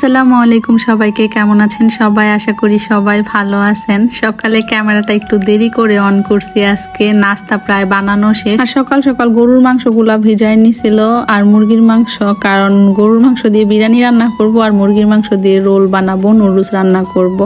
আসসালামু আলাইকুম সবাইকে, কেমন আছেন সবাই? আশা করি সবাই ভালো আছেন। সকালে ক্যামেরাটা একটু দেরি করে অন করছি, আজকে নাস্তা প্রায় বানানো শেষ। আর সকাল সকাল গরুর মাংসগুলা ভিজাই নিছিল আর মুরগির মাংস, কারণ গরুর মাংস দিয়ে বিরিয়ানি রান্না করব আর মুরগির মাংস দিয়ে রোল বানাবো, নুডলস রান্না করব।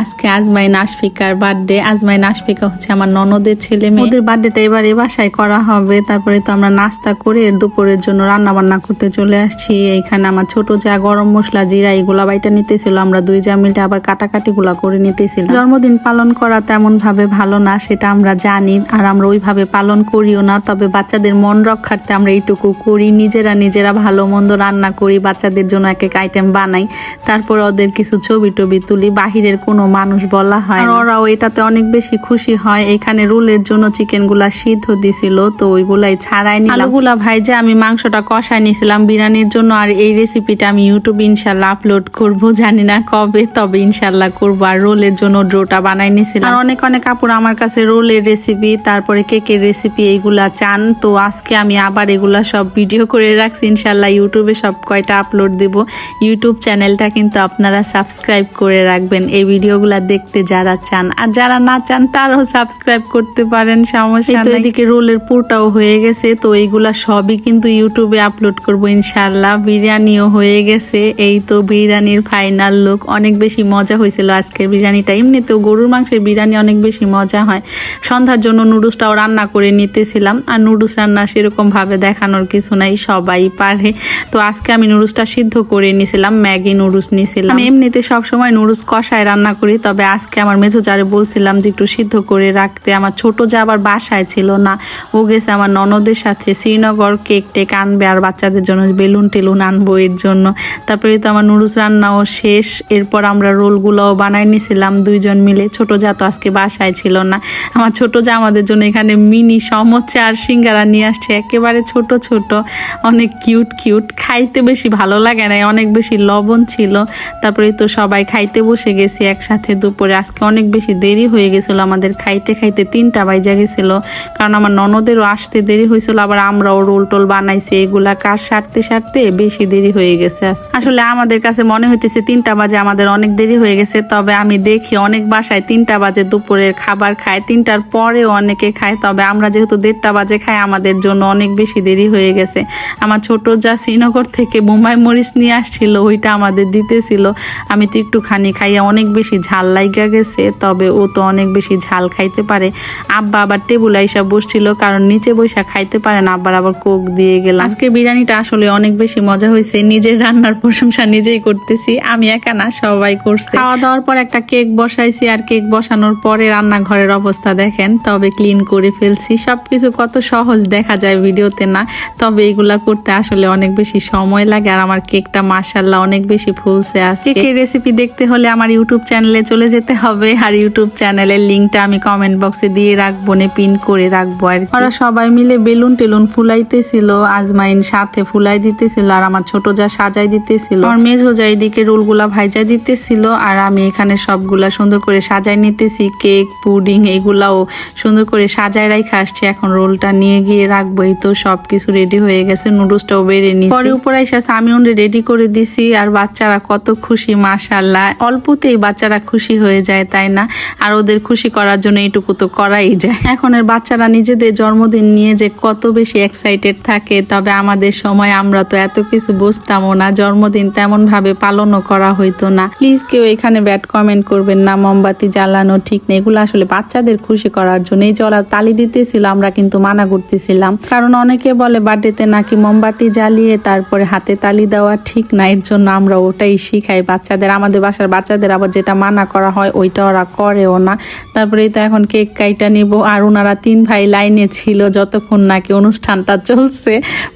আজকে আজমাই নাশফিকার বার্থডে। আজমাই নাশফিকা হচ্ছে আমার ননদের ছেলে মেয়ে। ওদের বার্থডেটা এবার এ বাসায় করা হবে। তারপরে তো আমরা নাস্তা করে দুপুরের জন্য রান্না বান্না করতে চলে আসছি। এইখানে আমার ছোট যা গরম মশলা, জিরা এগুলা বাইটা নিতেছিল, আমরা দুই যা মিলটা আবার কাটাকাটি গুলা করে নিতেছিল জন্মদিন পালন করা তেমন ভাবে ভালো না, সেটা আমরা জানি, আর আমরা ওইভাবে পালন করিও না, তবে বাচ্চাদের মন রক্ষার্থে আমরা এইটুকু করি, নিজেরা নিজেরা ভালো মন্দ রান্না করি, বাচ্চাদের জন্য এক এক আইটেম বানাই, তারপর ওদের কিছু ছবি টবি তুলি, বাহিরের কোনো মানুষ বলা হয় ওরাও এটাতে অনেক বেশি খুশি হয়, এখানে রোলের জন্য চিকেনগুলা সিদ্ধ দিছিল, তো ওইগুলাই ছাড়াই নিলাম। আলুগুলা ভাইজে আমি মাংসটা কষাই নিয়েছিলাম বিরিয়ানির জন্য, আর এই রেসিপিটা আমি ইউটিউবে ইনশাল্লাহ আপলোড করব জানি না কবে তবে ইনশাল্লাহ করব। আর রোলের জন্য ড্রোটা বানাই নিয়েছিলাম। আর অনেক অনেক কাপড় আমার কাছে রোলের রেসিপি তারপরে কেকের রেসিপি এইগুলা চান। তো আজকে আমি আবার এগুলা সব ভিডিও করে রাখছি। ইনশাল্লাহ ইউটিউবে সব কয়টা আপলোড দেব। ইউটিউব চ্যানেলটা কিন্তু আপনারা সাবস্ক্রাইব করে রাখবেন। এই ভিডিওগুলা দেখতে যারা চান। আর যারা না চান তারাও সাবস্ক্রাইব করতে পারেন সমস্যা নেই। এদিকে রোলের পুরটাও হয়ে গেছে। তো এইগুলা সবই কিন্তু ইউটিউবে আপলোড করব ইনশাল্লাহ বিরিয়ানিও হয়ে গেছে। এই তো বিরিয়ানির ফাইনাল লুক অনেক বেশি মজা হয়েছিল আজকের বিরিয়ানিটা। এমনিতেও গরুর মাংসের বিরিয়ানি অনেক বেশি মজা হয়। সন্ধ্যার জন্য নুডলসটাও রান্না করে নিতেছিলাম, আর নুডলস রান্না সেরকমভাবে দেখানোর কিছু নাই, সবাই পারে। তো আজকে আমি নুডলসটা সিদ্ধ করে নিয়েছিলাম ম্যাগি নুডলস নিয়েছিলাম আমি এমনিতে সবসময় নুডলস কষায় রান্না করি, তবে আজকে আমার মেজো যারে বলছিলাম যে একটু সিদ্ধ করে রাখতে। আমার ছোট যা আবার বাসায় ছিল না, ও গেছে আমার ননদের সাথে। শ্রীনগর কেক টেক আনবে আর বাচ্চাদের জন্য বেলুন টেলুন আনব এর জন্য। তারপরে তো আমার নুডলস রান্নাও শেষ। এরপর আমরা রোলগুলোও বানাই নিয়েছিলাম দুইজন মিলে। ছোট যা তো আজকে বাসায় ছিল না। আমার ছোট যা আমাদের জন্য এখানে মিনি সমোচা আর সিঙ্গারা নিয়ে আসছে। একেবারে ছোট ছোট। অনেক কিউট কিউট। খাইতে বেশি ভালো লাগে না অনেক বেশি লবণ ছিল। তারপরে তো সবাই খাইতে বসে গেছি একসাথে দুপুরে। আজকে অনেক বেশি দেরি হয়ে গেছিল আমাদের খাইতে খাইতে তিনটা বাইজা গেছিল। কারণ আমার ননদেরও আসতে দেরি হয়েছিল, আবার আমরাও রোল টোল বানাইছি। এগুলা কাজ সারতে সারতে বেশি দেরি হয়ে গেছে আসলে আমাদের কাছে মনে হইতেছে তিনটা বাজে, আমাদের অনেক দেরি হয়ে গেছে, তবে আমি দেখি অনেক বাসায় তিনটা বাজে দুপুরের খাবার খায়, তিনটার পরেও অনেকে খায়, তবে আমরা যেহেতু দেড়টা বাজে খাই, আমাদের জন্য অনেক বেশি দেরি হয়ে গেছে। আমার ছোট যা শ্রীনগর থেকে বোম্বাই মরিচ নিয়ে আসছিল, ওইটা আমাদের দিতেছিল, আমি তো একটুখানি খাইয়া অনেক বেশি ঝাল লাইগা গেছে, তবে ও তো অনেক বেশি ঝাল খাইতে পারে। আব্বা আবার টেবুল আইসা বসছিল, কারণ নিচে বসে খাইতে পারে না, আব্বার আবার কোক দিয়ে গেলাম। আজকে বিরিয়ানিটা আসলে অনেক বেশি মজা হয়েছে নিজের রান্নার প্রশংসা নিজেই করতেছি আমি একা না সবাই করছে। খাওয়া দাওয়ার পর একটা কেক বসাইছি আর কেক বসানোর পরে রান্নাঘরের অবস্থা দেখেন তবে ক্লিন করে ফেলছি। সবকিছু কত সহজ দেখা যায় ভিডিওতে না তবে এগুলা করতে আসলে অনেক বেশি সময় লাগে আর আমার কেকটা মাসাল্লাহ অনেক বেশি ফুলছে আছে কেকের রেসিপি দেখতে হলে আমার ইউটিউব চ্যানেলে চলে যেতে হবে আর ইউটিউব চ্যানেলের লিঙ্কটা আমি কমেন্ট বক্সে দিয়ে রাখব নে পিন করে রাখব আর ওরা সবাই মিলে বেলুন টেলুন ফুলাইতেছিল আজমাইন সাথে ফুলাই দিতেছিল আর আমার ছোট যা সাজাই দিতেছিল। আমার মেজো যা এদিকে রোলগুলা ভাইজাই দিতেছিল আর আমি এখানে সবগুলা সুন্দর করে সাজাই নিতেছি, কেক, পুডিং এগুলাও সুন্দর করে সাজাই রাখা আসছে। এখন রোলটা নিয়ে গিয়ে রাখব। এই তো সব কিছু রেডি হয়ে গেছে নুডলসটাও বেড়ে নিয়েছি পরে উপরে এসে সামিউন রেডি করে দিছি আর বাচ্চারা কত খুশি মাশাল্লাহ অল্পতেই বাচ্চারা খুশি হয়ে যায়, তাই না? আর ওদের খুশি করার জন্য এইটুকু তো করাই যায়। এখনের বাচ্চারা নিজেদের জন্মদিন নিয়ে যে কত বেশি এক্সাইটেড থাকে, তবে আমাদের সময় আমরা তো এত কিছু বুঝতামও না। জন্মদিন তেমন ভাবে পালনও করা হইতো না। প্লিজ কেউ এখানে ব্যাড কমেন্ট করবেন না, মোমবাতি জ্বালানো ঠিক নেই। এগুলো আসলে বাচ্চাদের খুশি করার জন্য। এই জলা তালি দিতেছিল, আমরা কিন্তু মানা করতেছিলাম। কারণ অনেকে বলে বার্থডেতে নাকি মোমবাতি জ্বালিয়ে তারপরে হাতে তালি দেওয়া ঠিক না, এর জন্য আমরা ওটাই শিখাই বাচ্চাদের। আমাদের বাসার বাচ্চাদের আবার যেটা মানা করা হয়, ওইটা ওরা করেও না। তারপরে তো এখন কেক কাইটা নিব, আর ওনারা তিন ভাই লাইনে ছিল, যতক্ষণ নাকি অনুষ্ঠানটা চলছে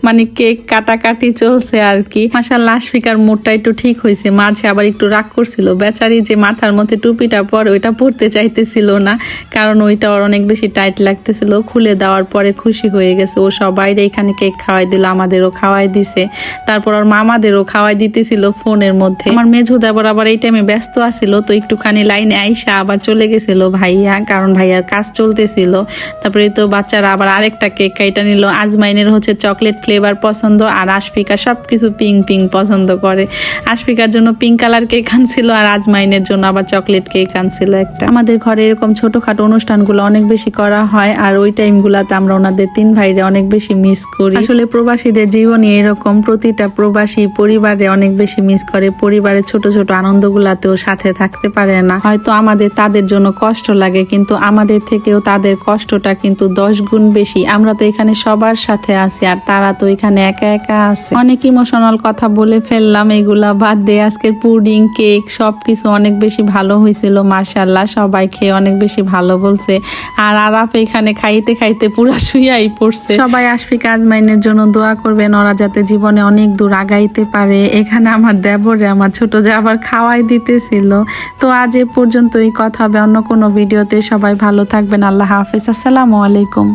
মানে কেক কাটাকাটি চলছে আর কি। মাসাল্লাহ আশফিকার মুডটা একটু ঠিক হয়েছে, মাঝে আবার একটু রাগ করছিল। বেচারি যে মাথার মধ্যে টুপিটা পরে, ওইটা পরতে চাইতেছিল না, কারণ ওইটা ওর অনেক বেশি টাইট লাগতেছিল। খুলে দেওয়ার পরে খুশি হয়ে গেছে। ও সবাই এখানে কেক খাওয়াই দিল, আমাদেরও খাওয়াই দিছে। তারপর ওর মামাদেরও খাওয়াই দিতেছিল ফোনের মধ্যে। আমার মেঝু দেবর আবার এই টাইমে ব্যস্ত আছিল, তো একটুখানি লাইনে আইসা আবার চলে গেছিল ভাইয়া, কারণ ভাইয়ার কাজ চলতেছিল। তারপরে তো বাচ্চারা আবার আরেকটা কেক কাইটা নিল। আজমাইনের হচ্ছে চকলেট ফ্লেভার পছন্দ, আর আশফিকা সবকিছু পিং পিং পছন্দ করে। আশফিকার জন্য পিঙ্ক কালার কেক আনছিল আর আজমাইনের জন্য আবার চকলেট কেক আনছিল একটা। আমাদের ঘরে এরকম ছোটখাটো অনুষ্ঠানগুলো অনেক বেশি করা হয় আর ওই টাইমগুলোতে আমরা ওনাদের তিন ভাইরে অনেক বেশি মিস করি। আসলে প্রবাসীদের জীবনে এরকম প্রতিটা প্রবাসী পরিবারে অনেক বেশি মিস করে। পরিবারের ছোট ছোট আনন্দগুলাতেও সাথে থাকতে পারে না। হয়তো আমাদের তাদের জন্য কষ্ট লাগে, কিন্তু আমাদের থেকেও তাদের কষ্টটা কিন্তু দশ গুণ বেশি। আমরা তো এখানে সবার সাথে আছি আর তারা তো এখানে একা একা আছে। অনেক ইমোশনাল কথা বলে ফেললাম এগুলা দিয়ে আজকের পুডিং, কেক, সবকিছু অনেক বেশি ভালো হয়েছিল মাশাল্লাহ সবাই খেয়ে অনেক বেশি ভালো বলছে। আর আরাফ এখানে খাইতে খাইতে পুরা শুয়াই পড়ছে। সবাই আশফিক আজমাইনের জন্য দোয়া করবেন, ওরা যাতে জীবনে অনেক দূর আগাইতে পারে। এখানে আমার দেবরে, আমার ছোট যে আবার খাওয়াই দিতেছিল। তো আজ এ পর্যন্তই কথা হবে অন্য কোনো ভিডিওতে। সবাই ভালো থাকবেন, আল্লাহ হাফেজ, আসসালামু আলাইকুম।